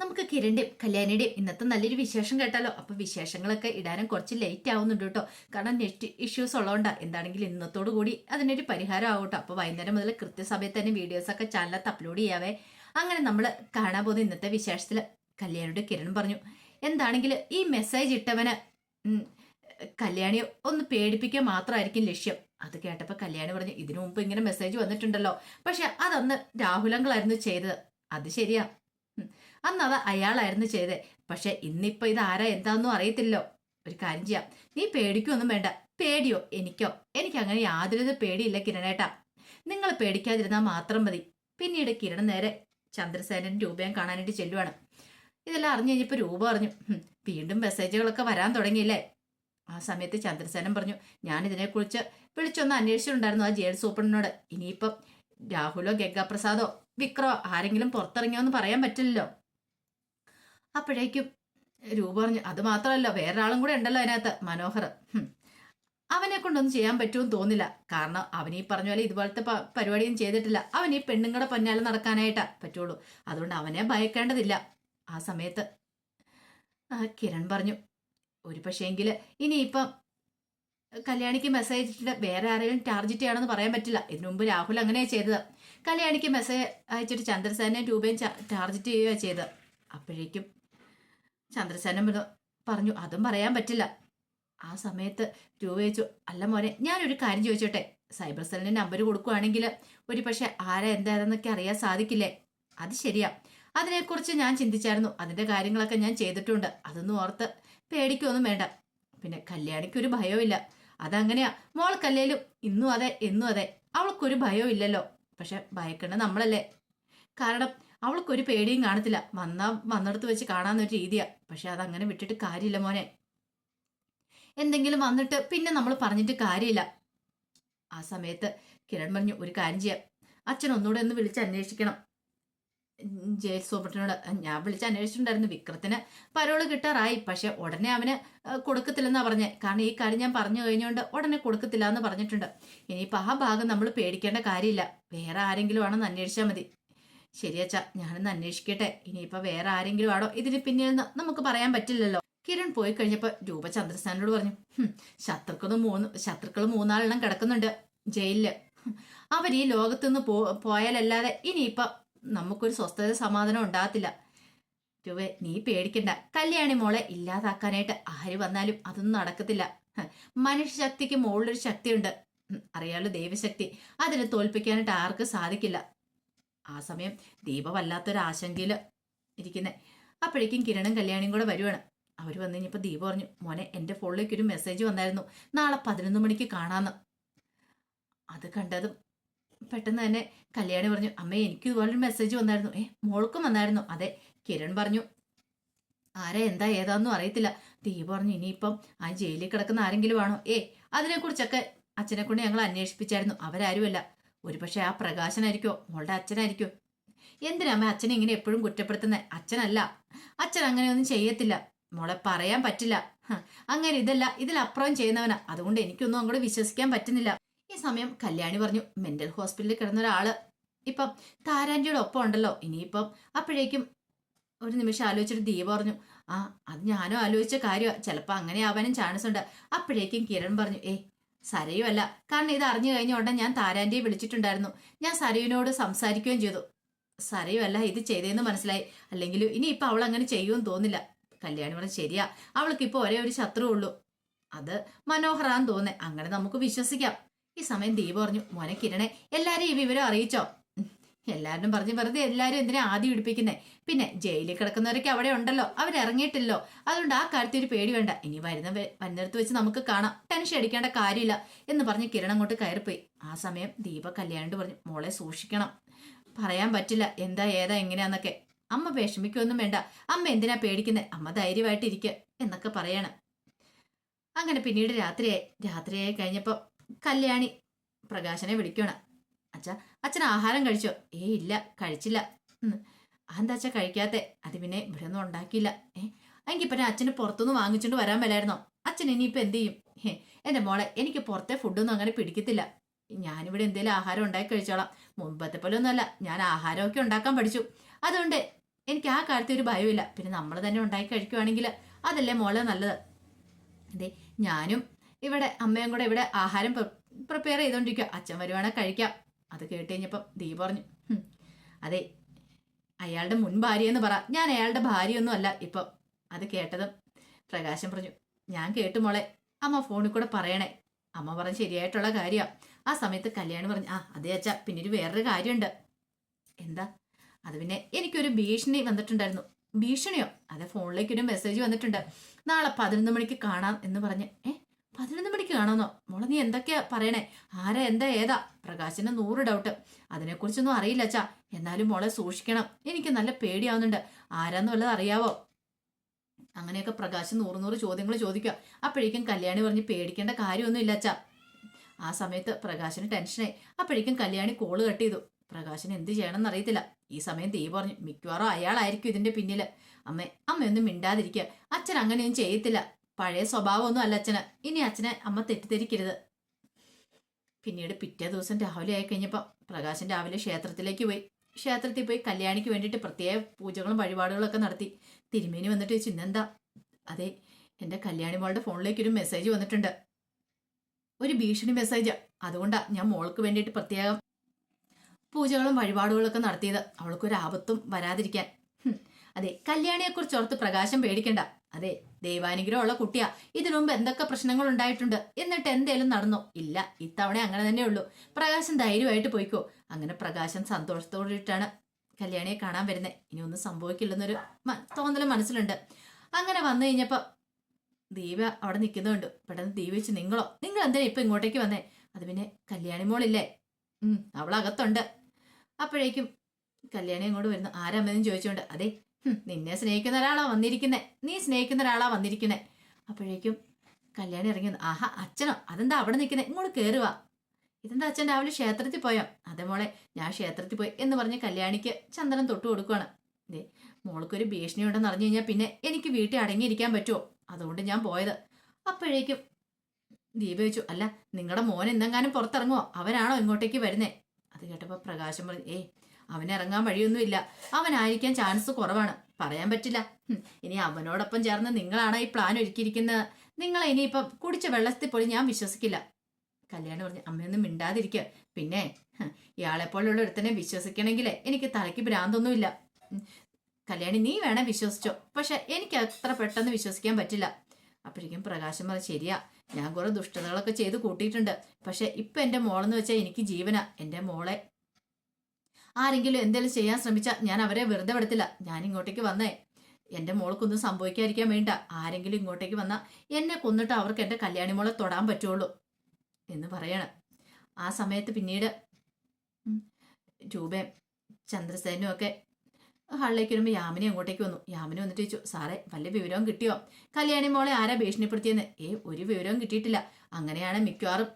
നമുക്ക് കിരണിന്റെയും കല്യാണിയുടെയും ഇന്നത്തെ നല്ലൊരു വിശേഷം കേട്ടാലോ? അപ്പൊ വിശേഷങ്ങളൊക്കെ ഇടാനും കുറച്ച് ലേറ്റ് ആവുന്നുണ്ട് കേട്ടോ. കാരണം നെറ്റ് ഇഷ്യൂസ് ഉള്ളതുകൊണ്ട് എന്താണെങ്കിലും ഇന്നത്തോടു കൂടി അതിനൊരു പരിഹാരം ആവും കേട്ടോ. അപ്പൊ വൈകുന്നേരം മുതൽ കൃത്യസമയത്ത് തന്നെ വീഡിയോസ് ഒക്കെ ചാനലത്ത് അപ്ലോഡ് ചെയ്യാവേ. അങ്ങനെ നമ്മൾ കാണാൻ പോകുന്ന ഇന്നത്തെ വിശേഷത്തിൽ കല്യാണിയുടെ കിരൺ പറഞ്ഞു എന്താണെങ്കിൽ ഈ മെസ്സേജ് ഇട്ടവന് കല്യാണിയെ കല്യാണി ഒന്ന് പേടിപ്പിക്കുക മാത്രമായിരിക്കും ലക്ഷ്യം. അത് കേട്ടപ്പോൾ കല്യാണി പറഞ്ഞു ഇതിനു മുമ്പ് ഇങ്ങനെ മെസ്സേജ് വന്നിട്ടുണ്ടല്ലോ. പക്ഷെ അതന്ന് രാഹുലങ്ങളായിരുന്നു ചെയ്തത്. അത് ശരിയാ. അന്ന് അത് അയാളായിരുന്നു ചെയ്തത് പക്ഷെ ഇന്നിപ്പോ ഇത് ആരാ എന്താണെന്നും അറിയത്തില്ലോ ഒരു കാര്യം ചെയ്യാം. നീ പേടിക്കൊന്നും വേണ്ട. പേടിയോ? എനിക്കോ? എനിക്ക് അങ്ങനെ യാതൊരു പേടിയില്ല കിരണേട്ടാ. നിങ്ങൾ പേടിക്കാതിരുന്നാൽ മാത്രം മതി. പിന്നീട് കിരൺ നേരെ ചന്ദ്രസേനൻ രൂപയും കാണാനായിട്ട് ചെല്ലുവാണ്. ഇതെല്ലാം അറിഞ്ഞു കഴിഞ്ഞപ്പോൾ രൂപ അറിഞ്ഞു വീണ്ടും മെസ്സേജുകളൊക്കെ വരാൻ തുടങ്ങിയില്ലേ? ആ സമയത്ത് ചന്ദ്രസേനൻ പറഞ്ഞു ഞാൻ ഇതിനെക്കുറിച്ച് വിളിച്ചൊന്ന് അന്വേഷിച്ചിട്ടുണ്ടായിരുന്നു ആ ജയിൽ സൂപ്രണ്ടിനോട്. ഇനിയിപ്പം രാഹുലോ ഗംഗാപ്രസാദോ വിക്രോ ആരെങ്കിലും പുറത്തിറങ്ങിയോ എന്ന് പറയാൻ പറ്റില്ലല്ലോ. അപ്പോഴേക്കും രൂപ പറഞ്ഞു അത് മാത്രമല്ല വേറൊരാളും കൂടെ ഉണ്ടല്ലോ അതിനകത്ത് മനോഹർ. അവനെ കൊണ്ടൊന്നും ചെയ്യാൻ പറ്റുമെന്ന് തോന്നില്ല കാരണം അവൻ ഈ പറഞ്ഞ പോലെ ഇതുപോലത്തെ പരിപാടിയും ചെയ്തിട്ടില്ല. അവൻ ഈ പെണ്ണുങ്ങളുടെ പൊന്നാലെ നടക്കാനായിട്ടാ പറ്റുള്ളൂ. അതുകൊണ്ട് അവനെ ഭയക്കേണ്ടതില്ല. ആ സമയത്ത് കിരൺ പറഞ്ഞു ഒരു പക്ഷേങ്കിൽ ഇനിയിപ്പം കല്യാണിക്ക് മെസ്സേജ് ഇട്ടിട്ട് വേറെ ആരെങ്കിലും ടാർജറ്റ് ചെയ്യണമെന്ന് പറയാൻ പറ്റില്ല. ഇതിനു മുമ്പ് രാഹുൽ അങ്ങനെയാ ചെയ്തത്. കല്യാണിക്ക് മെസ്സേജ് അയച്ചിട്ട് ചന്ദ്രസേനയും രൂപയും ടാർജറ്റ് ചെയ്യുകയാണ് ചെയ്തത്. അപ്പോഴേക്കും ചന്ദ്രസേനൻ പറഞ്ഞു- അതും പറയാൻ പറ്റില്ല. ആ സമയത്ത് രൂപ ചോദിച്ചു അല്ല മോനെ ഞാനൊരു കാര്യം ചോദിച്ചോട്ടെ? സൈബർ സെല്ലിന് നമ്പർ കൊടുക്കുകയാണെങ്കിൽ ഒരു പക്ഷെ ആരാ എന്താണെന്നൊക്കെ അറിയാൻ സാധിക്കില്ലേ? അത് ശരിയാ. അതിനെക്കുറിച്ച് ഞാൻ ചിന്തിച്ചായിരുന്നു. അതിന്റെ കാര്യങ്ങളൊക്കെ ഞാൻ ചെയ്തിട്ടുണ്ട്. അതൊന്നും ഓർത്ത് പേടിക്കൊന്നും വേണ്ട. പിന്നെ കല്യാണിക്കൊരു ഭയവുമില്ല. അതങ്ങനെയാ. മോൾക്കല്ലേലും ഇന്നും അതെ എന്നും അതെ. അവൾക്കൊരു ഭയവും ഇല്ലല്ലോ പക്ഷെ ഭയക്കേണ്ട നമ്മളല്ലേ? കാരണം അവൾക്കൊരു പേടിയും കാണത്തില്ല. വന്നാ വന്നിടത്ത് വെച്ച് കാണാന്നൊരു രീതിയാ. പക്ഷെ അതങ്ങനെ വിട്ടിട്ട് കാര്യമില്ല മോനെ. എന്തെങ്കിലും വന്നിട്ട് പിന്നെ നമ്മൾ പറഞ്ഞിട്ട് കാര്യമില്ല. ആ സമയത്ത് കിരൺ പറഞ്ഞു ഒരു കാര്യം ചെയ്യാം. അച്ഛൻ ഒന്നുകൂടെ ഒന്ന് വിളിച്ച് അന്വേഷിക്കണം. ജയിൽ സൂപ്രണ്ടിനോട് ഞാൻ വിളിച്ച് അന്വേഷിച്ചിട്ടുണ്ടായിരുന്നു. വിക്രത്തിന് പരോൾ കിട്ടാറായി. പക്ഷെ ഉടനെ അവന് കൊടുക്കത്തില്ലെന്നാ പറഞ്ഞേ. കാരണം ഈ കാര്യം ഞാൻ പറഞ്ഞു കഴിഞ്ഞുകൊണ്ട് ഉടനെ കൊടുക്കത്തില്ല എന്ന് പറഞ്ഞിട്ടുണ്ട്. ഇനിയിപ്പോൾ ആ ഭാഗം നമ്മൾ പേടിക്കേണ്ട കാര്യമില്ല. വേറെ ആരെങ്കിലും ആണെന്ന് അന്വേഷിച്ചാൽ മതി. ശരിയച്ച ഞാനൊന്ന് അന്വേഷിക്കട്ടെ. ഇനിയിപ്പോൾ വേറെ ആരെങ്കിലും ആടോ ഇതിന് പിന്നിൽ നമുക്ക് പറയാൻ പറ്റില്ലല്ലോ. കിരൺ പോയി കഴിഞ്ഞപ്പോൾ രൂപ ചന്ദ്രസേനോട് പറഞ്ഞു ശത്രുക്കളും മൂന്ന് ശത്രുക്കൾ മൂന്നാലെണ്ണം കിടക്കുന്നുണ്ട് ജയിലിൽ. അവർ ഈ ലോകത്തു നിന്ന് പോ പോയാലല്ലാതെ ഇനിയിപ്പം നമുക്കൊരു സ്വസ്ഥത സമാധാനം ഉണ്ടാകത്തില്ല. രൂപ നീ പേടിക്കണ്ട. കല്യാണി മോളെ ഇല്ലാതാക്കാനായിട്ട് ആര് വന്നാലും അതൊന്നും നടക്കത്തില്ല. മനുഷ്യശക്തിക്ക് മുകളിലൊരു ശക്തിയുണ്ട്. അറിയാലോ ദൈവശക്തി. അതിനെ തോൽപ്പിക്കാനായിട്ട് ആർക്കും സാധിക്കില്ല. ആ സമയം ദീപ വല്ലാത്തൊരാശങ്കയിൽ ഇരിക്കുന്നത് ഇരിക്കുന്നേ. അപ്പോഴേക്കും കിരണും കല്യാണിയും കൂടെ വരുവാണ്. അവർ വന്നു കഴിഞ്ഞപ്പോൾ ദീപ പറഞ്ഞു മോനെ എന്റെ ഫോണിലേക്ക് ഒരു മെസ്സേജ് വന്നായിരുന്നു. നാളെ പതിനൊന്ന് മണിക്ക് കാണാമെന്ന് അത് കണ്ടതും പെട്ടെന്ന് തന്നെ കല്യാണി പറഞ്ഞു അമ്മേ എനിക്ക് ഇതുപോലൊരു മെസ്സേജ് വന്നായിരുന്നു. ഏ മോൾക്കും വന്നായിരുന്നു. അതെ. കിരൺ പറഞ്ഞു ആരാ എന്താ ഏതാന്നും അറിയത്തില്ല. ദീപ പറഞ്ഞു ഇനിയിപ്പം ആ ജയിലിൽ കിടക്കുന്ന ആരെങ്കിലും ആണോ? ഏ അതിനെക്കുറിച്ചൊക്കെ അച്ഛനെ കൊണ്ട് ഞങ്ങൾ അന്വേഷിപ്പിച്ചായിരുന്നു. അവരാരുമല്ല. ഒരുപക്ഷെ ആ പ്രകാശനായിരിക്കോ? മോളുടെ അച്ഛനായിരിക്കോ? എന്തിനമ്മ അച്ഛനെ ഇങ്ങനെ എപ്പോഴും കുറ്റപ്പെടുത്തുന്നത് അച്ഛനല്ല. അച്ഛൻ അങ്ങനെയൊന്നും ചെയ്യത്തില്ല. മോളെ പറയാൻ പറ്റില്ല. അങ്ങനെ ഇതല്ല. ഇതിലപ്പുറം ചെയ്യുന്നവനാ. അതുകൊണ്ട് എനിക്കൊന്നും അങ്ങോട്ട് വിശ്വസിക്കാൻ പറ്റുന്നില്ല. ഈ സമയം കല്യാണി പറഞ്ഞു മെന്റൽ ഹോസ്പിറ്റലിൽ കിടന്ന ഒരാൾ. ഇപ്പം താരാന്റിയുടെ ഒപ്പം ഉണ്ടല്ലോ. ഇനിയിപ്പം അപ്പോഴേക്കും ഒരു നിമിഷം ആലോചിച്ചിട്ട് ദീപ പറഞ്ഞു ആ അത് ഞാനും ആലോചിച്ച കാര്യമാണ് ചിലപ്പോൾ അങ്ങനെ ആവാനും ചാൻസ് ഉണ്ട് അപ്പോഴേക്കും കിരൺ പറഞ്ഞു ഏ സരയുമല്ല കാരണം ഇത് അറിഞ്ഞു കഴിഞ്ഞ ഉടനെ ഞാൻ താരാന്റിയെ വിളിച്ചിട്ടുണ്ടായിരുന്നു. ഞാൻ സരയുവിനോട് സംസാരിക്കുകയും ചെയ്തു. സരയുമല്ല ഇത് ചെയ്തതെന്ന് മനസ്സിലായി. അല്ലെങ്കിൽ ഇപ്പൊ അവൾ അങ്ങനെ ചെയ്യുമെന്ന് തോന്നില്ല. കല്യാണി പറഞ്ഞു ശരിയാ. അവൾക്ക് ഇപ്പോൾ ഒരേ ഒരു ശത്രു ഉള്ളൂ. അത് മനോഹറാന്ന് തോന്നേ അങ്ങനെ നമുക്ക് വിശ്വസിക്കാം. ഈ സമയം ദീപ പറഞ്ഞു മോനെ കിരണേ എല്ലാരെയും ഈ വിവരം അറിയിച്ചോ? ഉം, പറഞ്ഞ് വെറുതെ എല്ലാവരും എന്തിനാ ആദ്യം ഇടിപ്പിക്കുന്നത് പിന്നെ ജയിലിൽ കിടക്കുന്നവരൊക്കെ അവിടെ ഉണ്ടല്ലോ അവരിറങ്ങിയിട്ടില്ലോ. അതുകൊണ്ട് ആ കാര്യത്തിൽ ഒരു പേടി വേണ്ട. ഇനി വരുന്ന വന്നിടത്ത് വെച്ച് നമുക്ക് കാണാം. ടെൻഷൻ അടിക്കേണ്ട കാര്യമില്ല എന്ന് പറഞ്ഞ് കിരൺ അങ്ങോട്ട് കയറിപ്പോയി. ആ സമയം ദീപ കല്യാണിട്ട് പറഞ്ഞു മോളെ സൂക്ഷിക്കണം. പറയാൻ പറ്റില്ല. എന്താ ഏതാ എങ്ങനെയാന്നൊക്കെ. അമ്മ വിഷമിക്കൊന്നും വേണ്ട. അമ്മ എന്തിനാ പേടിക്കുന്നത് അമ്മ ധൈര്യമായിട്ടിരിക്കുക എന്നൊക്കെ പറയാണ്. അങ്ങനെ പിന്നീട് രാത്രിയായി. രാത്രിയായി കഴിഞ്ഞപ്പോൾ കല്യാണി പ്രകാശനെ വിളിക്കണം അച്ഛ അച്ഛൻ ആഹാരം കഴിച്ചോ? ഏ ഇല്ല കഴിച്ചില്ല. അതെന്താ അച്ഛാ കഴിക്കാത്തെ? അത് പിന്നെ ഇവിടെ ഒന്നും ഉണ്ടാക്കിയില്ല. ഏ എങ്കിൽ പിന്നെ അച്ഛന് പുറത്തുനിന്ന് വാങ്ങിച്ചോണ്ട് വരാൻ മേലായിരുന്നോ? അച്ഛൻ ഇനിയിപ്പോൾ എന്ത് ചെയ്യും? ഏ എന്റെ മോളെ എനിക്ക് പുറത്തെ ഫുഡൊന്നും അങ്ങനെ പിടിക്കത്തില്ല. ഞാനിവിടെ എന്തെങ്കിലും ആഹാരം ഉണ്ടാക്കി കഴിച്ചോളാം. മുമ്പത്തെ പോലെ ഒന്നുമല്ല. ഞാൻ ആഹാരമൊക്കെ ഉണ്ടാക്കാൻ പഠിച്ചു. അതുകൊണ്ട് എനിക്ക് ആ കാര്യത്തിൽ ഒരു ഭയമില്ല പിന്നെ നമ്മൾ തന്നെ ഉണ്ടാക്കി കഴിക്കുവാണെങ്കിൽ അതല്ലേ മോളെ നല്ലത്. അതെ ഞാനും ഇവിടെ അമ്മയും കൂടെ ഇവിടെ ആഹാരം പ്രിപ്പയർ ചെയ്തുകൊണ്ടിരിക്കുക അച്ഛൻ വരുവാണെങ്കിൽ കഴിക്കാം. അത് കേട്ട് കഴിഞ്ഞപ്പം ദീ പറഞ്ഞു "ഹും, അതെ അയാളുടെ മുൻ ഭാര്യ എന്ന് പറ. ഞാൻ അയാളുടെ ഭാര്യയൊന്നും അല്ല ഇപ്പം അത് കേട്ടതും പ്രകാശം പറഞ്ഞു ഞാൻ കേട്ടു മോളെ അമ്മ ഫോണിൽ കൂടെ പറയണേ. അമ്മ പറഞ്ഞ് ശരിയായിട്ടുള്ള കാര്യമാണ് ആ സമയത്ത് കല്യാണി പറഞ്ഞു ആ അതെ അച്ഛാ പിന്നെ ഒരു വേറൊരു കാര്യമുണ്ട്. എന്താ? അത് പിന്നെ എനിക്കൊരു ഭീഷണി വന്നിട്ടുണ്ടായിരുന്നു. ഭീഷണിയോ? അതെ ഫോണിലേക്ക് ഒരു മെസ്സേജ് വന്നിട്ടുണ്ട്. നാളെ പതിനൊന്ന് മണിക്ക് കാണാം എന്ന് പറഞ്ഞ് ഏ പതിനൊന്ന് മണിക്ക് കാണാമെന്നോ മോളെ നീ എന്തൊക്കെയാ പറയണേ? ആരാ എന്താ ഏതാ? പ്രകാശിന് നൂറ് ഡൗട്ട് അതിനെക്കുറിച്ചൊന്നും അറിയില്ല അച്ഛാ. എന്നാലും മോളെ സൂക്ഷിക്കണം. എനിക്ക് നല്ല പേടിയാവുന്നുണ്ട്. ആരാന്ന് വല്ലത് അറിയാവോ? അങ്ങനെയൊക്കെ പ്രകാശ് നൂറ് നൂറ് ചോദ്യങ്ങൾ ചോദിക്കുക. അപ്പോഴേക്കും കല്യാണി പറഞ്ഞ് പേടിക്കേണ്ട കാര്യമൊന്നും ഇല്ല അച്ഛാ. ആ സമയത്ത് പ്രകാശിന് ടെൻഷനായി. അപ്പോഴേക്കും കല്യാണി കോൾ കട്ട് ചെയ്തു. പ്രകാശിന് എന്ത് ചെയ്യണമെന്ന് അറിയത്തില്ല. ഈ സമയം തീ പറഞ്ഞു മിക്കവാറും അയാളായിരിക്കും ഇതിന്റെ പിന്നിൽ. അമ്മ അമ്മയൊന്നും മിണ്ടാതിരിക്കുക. അച്ഛൻ അങ്ങനെയൊന്നും ചെയ്യത്തില്ല. പഴയ സ്വഭാവമൊന്നും അല്ല അച്ഛന്. ഇനി അച്ഛനെ അമ്മ തെറ്റിദ്ധരിക്കരുത്. പിന്നീട് പിറ്റേ ദിവസം രാവിലെ ആയി കഴിഞ്ഞപ്പോൾ പ്രകാശൻ രാവിലെ ക്ഷേത്രത്തിലേക്ക് പോയി. ക്ഷേത്രത്തിൽ പോയി കല്യാണിക്ക് വേണ്ടിയിട്ട് പ്രത്യേക പൂജകളും വഴിപാടുകളൊക്കെ നടത്തി. തിരുമേനി വന്നിട്ട് ചോദിച്ചു ഇന്നെന്താ? അതെ എന്റെ കല്യാണി മോളുടെ ഫോണിലേക്ക് ഒരു മെസ്സേജ് വന്നിട്ടുണ്ട്. ഒരു ഭീഷണി മെസ്സേജ് അതുകൊണ്ടാണ് ഞാൻ മോൾക്ക് വേണ്ടിയിട്ട് പ്രത്യേകം പൂജകളും വഴിപാടുകളൊക്കെ നടത്തിയത്. അവൾക്കൊരു ആപത്തും വരാതിരിക്കാൻ അതെ കല്യാണിയെക്കുറിച്ച് ഓർത്ത് പ്രകാശം പേടിക്കണ്ട. അതെ ദൈവാനുഗ്രഹമുള്ള കുട്ടിയാ. ഇതിനു മുമ്പ് എന്തൊക്കെ പ്രശ്നങ്ങൾ ഉണ്ടായിട്ടുണ്ട്? എന്നിട്ട് എന്തേലും നടന്നോ? ഇല്ല ഇത്തവണ അങ്ങനെ തന്നെ ഉള്ളൂ. പ്രകാശം ധൈര്യമായിട്ട് പോയിക്കോ. അങ്ങനെ പ്രകാശം സന്തോഷത്തോടിട്ടാണ് കല്യാണിയെ കാണാൻ വരുന്നത് ഇനി ഒന്നും സംഭവിക്കില്ലെന്നൊരു തോന്നൽ മനസ്സിലുണ്ട്. അങ്ങനെ വന്നു കഴിഞ്ഞപ്പോൾ ദീപ അവിടെ നിൽക്കുന്നുണ്ട്. പെട്ടെന്ന് ദീപ വെച്ച് നിങ്ങളോ? നിങ്ങൾ എന്തിനാ ഇപ്പൊ ഇങ്ങോട്ടേക്ക് വന്നേ? അത് പിന്നെ കല്യാണി മോളില്ലേ? ഉം അവളകത്തുണ്ട്. അപ്പോഴേക്കും കല്യാണി അങ്ങോട്ട് വരുന്നു. ആരാമെന്നും ചോദിച്ചുകൊണ്ട് അതെ നിന്നെ സ്നേഹിക്കുന്ന ഒരാളാ വന്നിരിക്കുന്നേ. നീ സ്നേഹിക്കുന്ന ഒരാളാ വന്നിരിക്കുന്നേ. അപ്പോഴേക്കും കല്യാണി ഇറങ്ങി ആഹാ അച്ഛനോ? അതെന്താ അവിടെ നിൽക്കുന്നേ? ഇങ്ങോട്ട് കയറുക ഇതെന്താ അച്ഛൻ രാവിലെ ക്ഷേത്രത്തിൽ പോയോ? അതെ മോളെ ഞാൻ ക്ഷേത്രത്തിൽ പോയി എന്ന് പറഞ്ഞ് കല്യാണിക്ക് ചന്ദനം തൊട്ട് കൊടുക്കുവാണ്. ദേ മോൾക്കൊരു ഭീഷണി ഉണ്ടെന്ന് അറിഞ്ഞു കഴിഞ്ഞാൽ പിന്നെ എനിക്ക് വീട്ടിൽ അടങ്ങിയിരിക്കാൻ പറ്റുമോ അതുകൊണ്ട് ഞാൻ പോയത്. അപ്പോഴേക്കും ദീപ ചോദിച്ചു അല്ല നിങ്ങളുടെ മോൻ എന്തെങ്കിലും പുറത്തിറങ്ങുമോ അവരാണോ ഇങ്ങോട്ടേക്ക് വരുന്നേ? അത് കേട്ടപ്പോൾ പ്രകാശം പറഞ്ഞു ഏയ് അവനിറങ്ങാൻ വഴിയൊന്നുമില്ല. അവനായിരിക്കാൻ ചാൻസ് കുറവാണ്. പറയാൻ പറ്റില്ല. ഇനി അവനോടൊപ്പം ചേർന്ന് നിങ്ങളാണ് ഈ പ്ലാൻ ഒരുക്കിയിരിക്കുന്നത്. നിങ്ങളെ ഇനിയിപ്പം കുടിച്ച വെള്ളത്തിൽ പോലും ഞാൻ വിശ്വസിക്കില്ല. കല്യാണം പറഞ്ഞു അമ്മയൊന്നും മിണ്ടാതിരിക്കുക പിന്നെ ഇയാളെപ്പോലുള്ള ഒരുത്തനെ വിശ്വസിക്കണമെങ്കിൽ എനിക്ക് തലയ്ക്ക് ഭ്രാന്തൊന്നുമില്ല. കല്യാണി നീ വേണേ വിശ്വസിച്ചോ. പക്ഷെ എനിക്ക് അത്ര പെട്ടെന്ന് വിശ്വസിക്കാൻ പറ്റില്ല. അപ്പോഴേക്കും പ്രകാശം പറഞ്ഞു ശരിയാ. ഞാൻ കുറെ ദുഷ്ടതകളൊക്കെ ചെയ്ത് കൂട്ടിയിട്ടുണ്ട്. പക്ഷെ ഇപ്പൊ എന്റെ മോളെന്ന് വെച്ചാൽ എനിക്ക് ജീവനാ. എന്റെ മോളെ ആരെങ്കിലും എന്തെങ്കിലും ചെയ്യാൻ ശ്രമിച്ചാൽ ഞാൻ അവരെ വെറുതെ വിടത്തില്ല. ഞാൻ ഇങ്ങോട്ടേക്ക് വന്നേ. എന്റെ മോൾക്കൊന്നും സംഭവിക്കാതിരിക്കാൻ വേണ്ട ആരെങ്കിലും ഇങ്ങോട്ടേക്ക് വന്നാൽ എന്നെ കൊന്നിട്ട് അവർക്ക് എന്റെ കല്യാണി മോളെ തൊടാൻ പറ്റുള്ളൂ എന്ന് പറയണം. ആ സമയത്ത് പിന്നീട് രൂപയും ചന്ദ്രസേനും ഒക്കെ ഹാളിലേക്ക് വരുമ്പോൾ യാമിനി അങ്ങോട്ടേക്ക് വന്നു. യാമിനി വന്നിട്ട് ചോദിച്ചു സാറേ വല്ല വിവരവും കിട്ടിയോ? കല്യാണി മോളെ ആരാ ഭീഷണിപ്പെടുത്തിയെന്ന്? ഏ ഒരു വിവരവും കിട്ടിയിട്ടില്ല. അങ്ങനെയാണ് മിക്കവാറും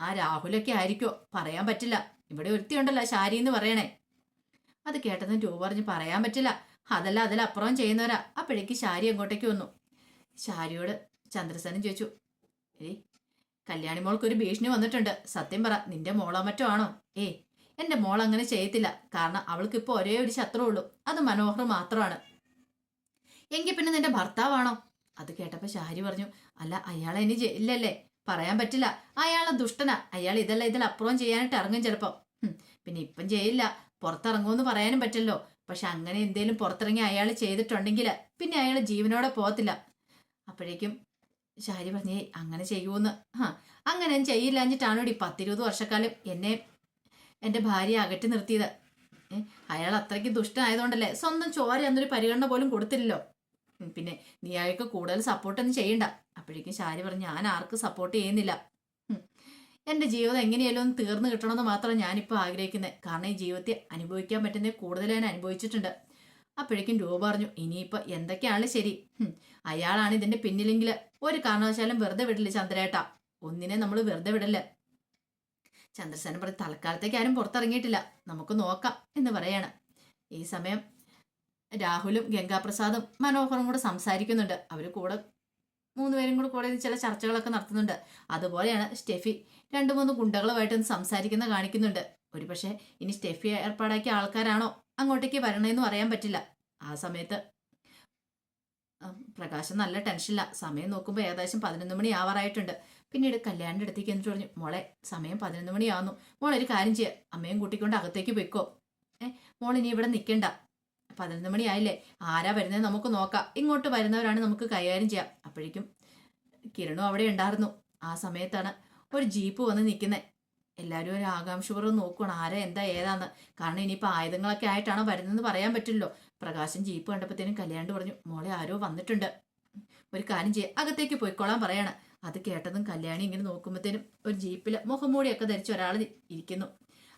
ആ രാഹുലൊക്കെ ആയിരിക്കോ? പറയാൻ പറ്റില്ല. ഇവിടെ ഒരുത്തിയുണ്ടല്ലോ ശാരി എന്ന് പറയണേ. അത് കേട്ടതും രൂപ പറഞ്ഞ് പറയാൻ പറ്റില്ല. അതല്ല അതിലപ്പുറം ചെയ്യുന്നവരാ. അപ്പോഴേക്ക് ശാരി അങ്ങോട്ടേക്ക് വന്നു. ശാരിയോട് ചന്ദ്രസേനൻ ചോദിച്ചു ഏയ് കല്യാണി മോൾക്ക് ഒരു ഭീഷണി വന്നിട്ടുണ്ട്. സത്യം പറ നിന്റെ മോളോ മറ്റോ ആണോ? ഏയ് എന്റെ മോൾ അങ്ങനെ ചെയ്യത്തില്ല. കാരണം അവൾക്ക് ഇപ്പോൾ ഒരേ ഒരു ശത്രു ഉള്ളൂ. അത് മനോഹർ മാത്രമാണ്. എങ്കിൽ പിന്നെ നിന്റെ ഭർത്താവാണോ? അത് കേട്ടപ്പോ ശാരി പറഞ്ഞു അല്ല അയാളെ ഇനി ഇല്ലല്ലേ. പറയാൻ പറ്റില്ല. അയാളെ ദുഷ്ടനാ. അയാൾ ഇതല്ല ഇതിലപ്പുറം ചെയ്യാനായിട്ട് ഇറങ്ങും ചിലപ്പോ. പിന്നെ ഇപ്പം ചെയ്യില്ല. പുറത്തിറങ്ങുമെന്ന് പറയാനും പറ്റല്ലോ പക്ഷെ അങ്ങനെ എന്തേലും പുറത്തിറങ്ങി അയാൾ ചെയ്തിട്ടുണ്ടെങ്കിൽ പിന്നെ അയാൾ ജീവനോടെ പോകത്തില്ല. അപ്പോഴേക്കും ശാരി പറഞ്ഞേ അങ്ങനെ ചെയ്യുമെന്ന് ഹാ അങ്ങനെ ഞാൻ ചെയ്യില്ലാഞ്ഞിട്ടാണോടി പത്തിരുപത് വർഷക്കാലം എന്നെ എന്റെ ഭാര്യ അകറ്റി നിർത്തിയത്. അയാൾ അത്രയ്ക്ക് ദുഷ്ടനായതുകൊണ്ടല്ലേ സ്വന്തം ചോര എന്നൊരു പരിഗണന പോലും കൊടുത്തില്ലല്ലോ. പിന്നെ നീ അയാൾക്ക് കൂടുതൽ സപ്പോർട്ടൊന്നും ചെയ്യണ്ട. അപ്പോഴേക്കും ശാരി പറഞ്ഞു ഞാൻ ആർക്കും സപ്പോർട്ട് ചെയ്യുന്നില്ല. എന്റെ ജീവിതം എങ്ങനെയാലും ഒന്ന് തീർന്നു കിട്ടണമെന്ന് മാത്രം ഞാനിപ്പോൾ ആഗ്രഹിക്കുന്നത് കാരണം ഈ ജീവിതത്തെ അനുഭവിക്കാൻ പറ്റുന്ന കൂടുതൽ ഞാൻ അനുഭവിച്ചിട്ടുണ്ട്. അപ്പോഴേക്കും രൂപ പറഞ്ഞു ഇനിയിപ്പോൾ എന്തൊക്കെയാണ് ശരി? അയാളാണ് ഇതിന്റെ പിന്നിലെങ്കിൽ ഒരു കാരണവശാലും വെറുതെ വിടില്ല ചന്ദ്രേട്ട. ഒന്നിനെ നമ്മൾ വെറുതെ വിടല്ല? ചന്ദ്രസേന പറഞ്ഞ് തൽക്കാലത്തേക്ക് ആരും പുറത്തിറങ്ങിയിട്ടില്ല. നമുക്ക് നോക്കാം എന്ന് പറയാണ്. ഈ സമയം രാഹുലും ഗംഗാപ്രസാദും മനോഹറും കൂടെ സംസാരിക്കുന്നുണ്ട്. അവർ കൂടെ മൂന്നുപേരും കൂടെ കൂടെ ചില ചർച്ചകളൊക്കെ നടത്തുന്നുണ്ട്. അതുപോലെയാണ് സ്റ്റെഫി രണ്ട് മൂന്ന് ഗുണ്ടകളുമായിട്ട് സംസാരിക്കുന്ന കാണിക്കുന്നുണ്ട്. ഒരുപക്ഷെ ഇനി സ്റ്റെഫി ഏർപ്പാടാക്കിയ ആൾക്കാരാണോ അങ്ങോട്ടേക്ക് വരണമെന്ന് പറയാൻ പറ്റില്ല. ആ സമയത്ത് പ്രകാശം നല്ല ടെൻഷനില്ല സമയം നോക്കുമ്പോൾ ഏകദേശം പതിനൊന്ന് മണി ആവാറായിട്ടുണ്ട്. പിന്നീട് കല്യാണിന്റെ അടുത്തേക്ക് എന്ന് പറഞ്ഞു മോളെ സമയം പതിനൊന്ന് മണിയാവുന്നു മോളൊരു കാര്യം ചെയ്യുക അമ്മയും കൂട്ടിക്കൊണ്ട് അകത്തേക്ക് പോയിക്കോ. ഏ ഇനി ഇവിടെ നിൽക്കണ്ട പതിനൊന്ന് മണിയായില്ലേ? ആരാ വരുന്നത് നമുക്ക് നോക്കാം. ഇങ്ങോട്ട് വരുന്നവരാണ് നമുക്ക് കൈകാര്യം ചെയ്യാം. അപ്പോഴേക്കും കിരണും അവിടെ ഉണ്ടായിരുന്നു. ആ സമയത്താണ് ഒരു ജീപ്പ് വന്ന് നിൽക്കുന്നത് എല്ലാവരും ഒരു ആകാംക്ഷപൂർവം നോക്കുകയാണ് ആരാ എന്താ ഏതാന്ന്. കാരണം ഇനിയിപ്പോൾ ആയുധങ്ങളൊക്കെ ആയിട്ടാണോ വരുന്നതെന്ന് പറയാൻ പറ്റില്ലല്ലോ. പ്രകാശം ജീപ്പ് കണ്ടപ്പോഴത്തേനും കല്യാണ്ട് പറഞ്ഞു മോളെ ആരോ വന്നിട്ടുണ്ട്. ഒരു കാര്യം ചെയ്യുക അകത്തേക്ക് പോയിക്കോളാൻ പറയാണ്. അത് കേട്ടതും കല്യാണി ഇങ്ങനെ നോക്കുമ്പോഴത്തേനും ഒരു ജീപ്പിൽ മുഖംമൂടിയൊക്കെ ധരിച്ച് ഒരാൾ ഇരിക്കുന്നു.